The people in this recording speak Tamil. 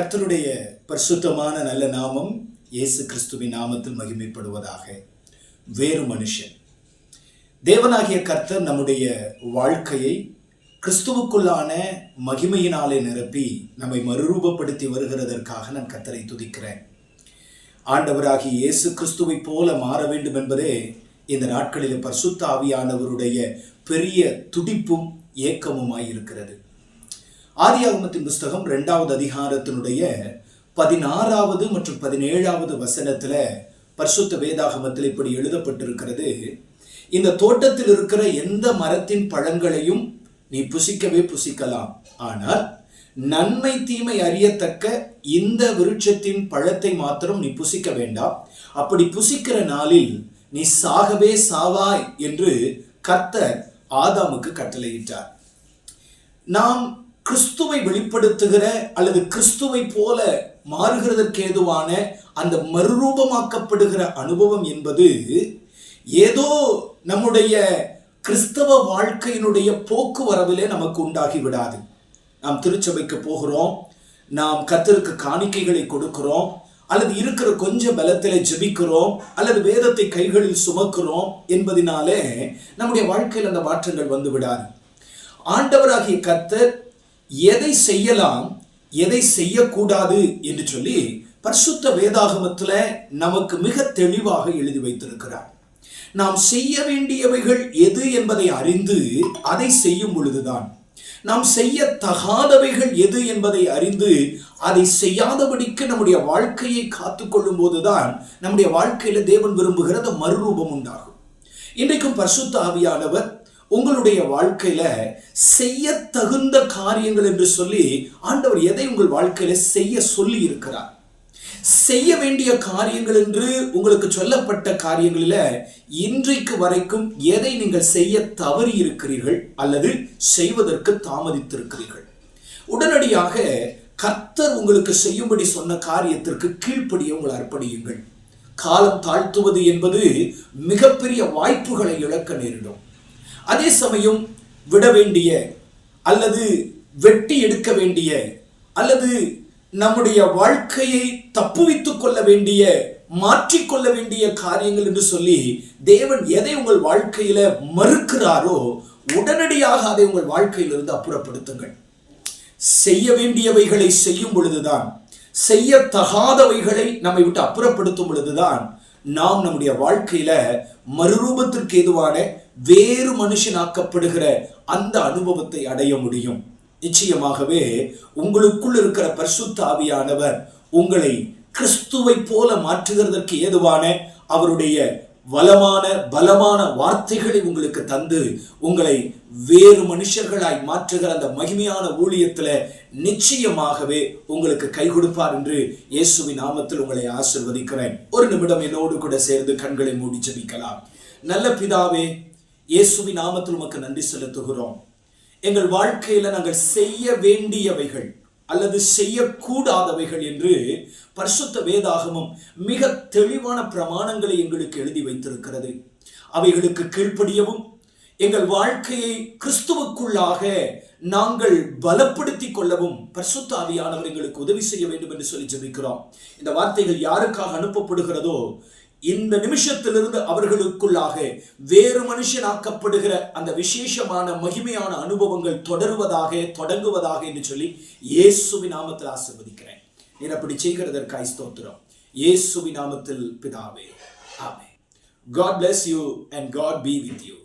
கர்த்தருடைய பரிசுத்தமான நல்ல நாமம் இயேசு கிறிஸ்துவின் நாமத்தில் மகிமைப்படுவதாக. வேறு மனுஷன். தேவனாகிய கர்த்தர் நம்முடைய வாழ்க்கையை கிறிஸ்துவுக்குள்ளான மகிமையினாலே நிரப்பி நம்மை மறுரூபப்படுத்தி வருகிறதற்காக நான் கர்த்தரை துதிக்கிறேன். ஆண்டவராகிய இயேசு கிறிஸ்துவை போல மாற வேண்டும் என்பதே இந்த நாட்களில் பரிசுத்த ஆவியானவருடைய பெரிய துடிப்பும் ஏக்கமுமாய் இருக்கிறது ஆதியாகமத்தின் புஸ்தகம் ரெண்டாவது அதிகாரத்தினுடைய பதினாறாவது மற்றும் பதினேழாவது வசனத்துல பரிசுத்த வேதாகமத்தில் இப்படி எழுதப்பட்டிருக்கிறது. இந்த தோட்டத்தில் இருக்கிற எந்த மரத்தின் பழங்களையும் நீ புசிக்கவே புசிக்கலாம். ஆனால் நன்மை தீமை அறியத்தக்க இந்த விருட்சத்தின் பழத்தை மாத்திரம் நீ புசிக்க வேண்டாம். அப்படி புசிக்கிற நாளில் நீ சாகவே சாவாய் என்று கர்த்தர் ஆதாமுக்கு கட்டளையிட்டார். நாம் கிறிஸ்துவை வெளிப்படுத்துகிற அல்லது கிறிஸ்துவை போல மாறுகிறதற்கு ஏதுவான அந்த மறுரூபமாக்கப்படுகிற அனுபவம் என்பது ஏதோ நம்முடைய கிறிஸ்தவ வாழ்க்கையினுடைய போக்குவரவிலே நமக்கு உண்டாகி விடாது நாம் திருச்சபைக்கு போகிறோம் நாம் கத்தருக்கு காணிக்கைகளை கொடுக்கிறோம் அல்லது இருக்கிற கொஞ்ச பலத்தில் ஜெபிக்கிறோம் அல்லது வேதத்தை கைகளில் சுமக்கிறோம் என்பதினாலே நம்முடைய வாழ்க்கையில் அந்த மாற்றங்கள் வந்து விடாது. ஆண்டவராகிய கத்தர் எதை செய்யலாம் எதை செய்யக்கூடாது என்று சொல்லி பரிசுத்த வேதாகமத்தில் நமக்கு மிக தெளிவாக எழுதி வைத்திருக்கிறார். நாம் செய்ய வேண்டியவைகள் எது என்பதை அறிந்து அதை செய்யும் பொழுதுதான். நாம் செய்ய தகாதவைகள் எது என்பதை அறிந்து அதை செய்யாதபடிக்கு நம்முடைய வாழ்க்கையை காத்துக்கொள்ளும் போதுதான் நம்முடைய வாழ்க்கையில தேவன் விரும்புகிற மறுரூபம் உண்டாகும். இன்றைக்கும் பரிசுத்த ஆவியானவர் உங்களுடைய வாழ்க்கையில செய்ய தகுந்த காரியங்கள் என்று சொல்லி ஆண்டவர் எதை உங்கள் வாழ்க்கையில செய்ய சொல்லி இருக்கிறார்? செய்ய வேண்டிய காரியங்கள் என்று உங்களுக்கு சொல்லப்பட்ட காரியங்களில இன்றைக்கு வரைக்கும் எதை நீங்கள் செய்ய தவறி இருக்கிறீர்கள் அல்லது செய்வதற்கு தாமதித்திருக்கிறீர்கள்? உடனடியாக கர்த்தர் உங்களுக்கு செய்யும்படி சொன்ன காரியத்திற்கு கீழ்ப்படிய உங்கள் அர்ப்பணியுங்கள். காலம் தாழ்த்துவது என்பது மிகப்பெரிய வாய்ப்புகளை இழக்க நேரிடும். அதே சமயம் விட வேண்டிய அல்லது வெட்டி எடுக்க வேண்டிய அல்லது நம்முடைய வாழ்க்கையை தப்புவித்துக் கொள்ள வேண்டிய மாற்றிக்கொள்ள வேண்டிய காரியங்கள் என்று சொல்லி தேவன் எதை உங்கள் வாழ்க்கையில மறுக்கிறாரோ உடனடியாக அதை உங்கள் வாழ்க்கையிலிருந்து அப்புறப்படுத்துங்கள். செய்ய வேண்டியவைகளை செய்யும் பொழுதுதான் செய்ய தகாதவைகளை நம்மை விட்டு அப்புறப்படுத்தும் பொழுதுதான் நாம் நம்முடைய வாழ்க்கையில மறுரூபத்திற்கு ஏதுவான வேறு மனுஷனாக்கப்படுகிற அந்த அனுபவத்தை அடைய முடியும். நிச்சயமாகவே உங்களுக்குள் இருக்கிற பரிசுத்த ஆவியானவர் உங்களை கிறிஸ்துவை போல மாற்றுகிறதற்கு ஏதுவான அவருடைய வளமான பலமான வார்த்தைகளை உங்களுக்கு தந்து உங்களை வேறு மனுஷர்களாய் மாற்றுகிற அந்த மகிமையான ஊழியத்தில் நிச்சயமாகவே உங்களுக்கு கை கொடுப்பார் என்று இயேசுவின் நாமத்தில் உங்களை ஆசிர்வதிக்கிறேன். ஒரு நிமிடம் என்னோடு கூட சேர்ந்து கண்களை மூடி ஜபிக்கலாம். நல்ல பிதாவே இயேசுவின் நாமத்தில் உமக்கு நன்றி செலுத்துகிறோம். எங்கள் வாழ்க்கையில் நாங்கள் செய்ய வேண்டியவைகள் அல்லது செய்யக்கூடாதவைகள் என்று பரிசுத்த வேதாகமும் மிக தெளிவான பிரமாணங்களை எங்களுக்கு எழுதி வைத்திருக்கிறது. அவைகளுக்கு கீழ்ப்படியவும் எங்கள் வாழ்க்கையை கிறிஸ்துவுக்குள்ளாக நாங்கள் பலப்படுத்தி கொள்ளவும் பரிசுத்த ஆவியானவர் எங்களுக்கு உதவி செய்ய வேண்டும் என்று சொல்லி ஜெபிக்கிறோம். இந்த வார்த்தைகள் யாருக்காக அனுப்பப்படுகிறதோ இந்த நிமிஷத்திலிருந்து அவர்களுக்குள்ளாக வேறு மனுஷனாக்கப்படுகிற அந்த விசேஷமான மகிமையான அனுபவங்கள் தொடருவதாக தொடங்குவதாக என்று சொல்லி இயேசுவி நாமத்தில் ஆசிர்வதிக்கிறேன். நீர் அப்படி செய்கிறதற்காய் ஸ்தோத்திரம். இயேசுவி நாமத்தில் பிதாவே. ஆமே God bless you and God be with you